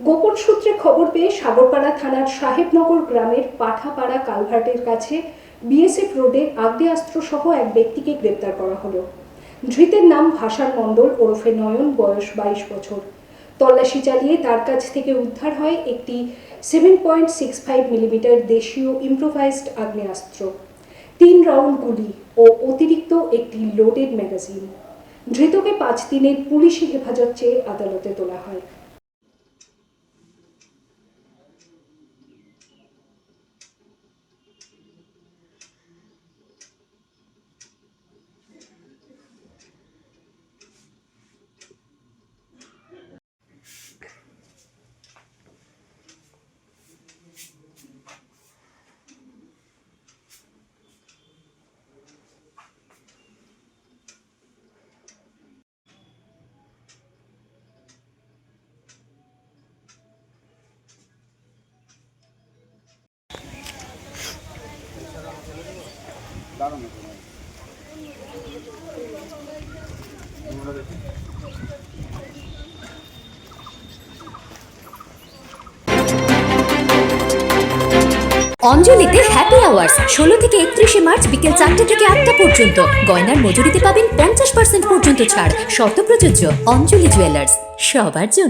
গোপন সূত্রে খবর পেয়ে সাগরপাড়া থানার সাহেবনগর গ্রামের পাঠাপাড়া কালভার্টের কাছে বিএসএফ রোডে আগ্নেয়াস্ত্র সহ এক ব্যক্তিকে গ্রেপ্তার করা হলো। ধৃতের নাম ভাষার মণ্ডল ওরফে নয়ন, বয়স বাইশ বছর। তল্লাশি চালিয়ে তার কাছ থেকে উদ্ধার হয় একটি seven point six five millimetre দেশীয় ইম্প্রোভাইজড আগ্নেয়াস্ত্র। তিন রাউন্ড গুলি ও অতিরিক্ত একটি লোডেড ম্যাগাজিন। ধৃতকে পাঁচ দিনের পুলিশি হেফাজত চেয়ে আদালতে তোলা হয়। অঞ্জলিতে হ্যাপি আওয়ার্স ষোলো থেকে একত্রিশে মার্চ বিকেল চারটে থেকে আটটা পর্যন্ত। গয়নার মজুরিতে পাবেন পঞ্চাশ পার্সেন্ট পর্যন্ত ছাড়। শর্ত প্রযোজ্য, অঞ্জলি জুয়েলার্স সবার জন্য।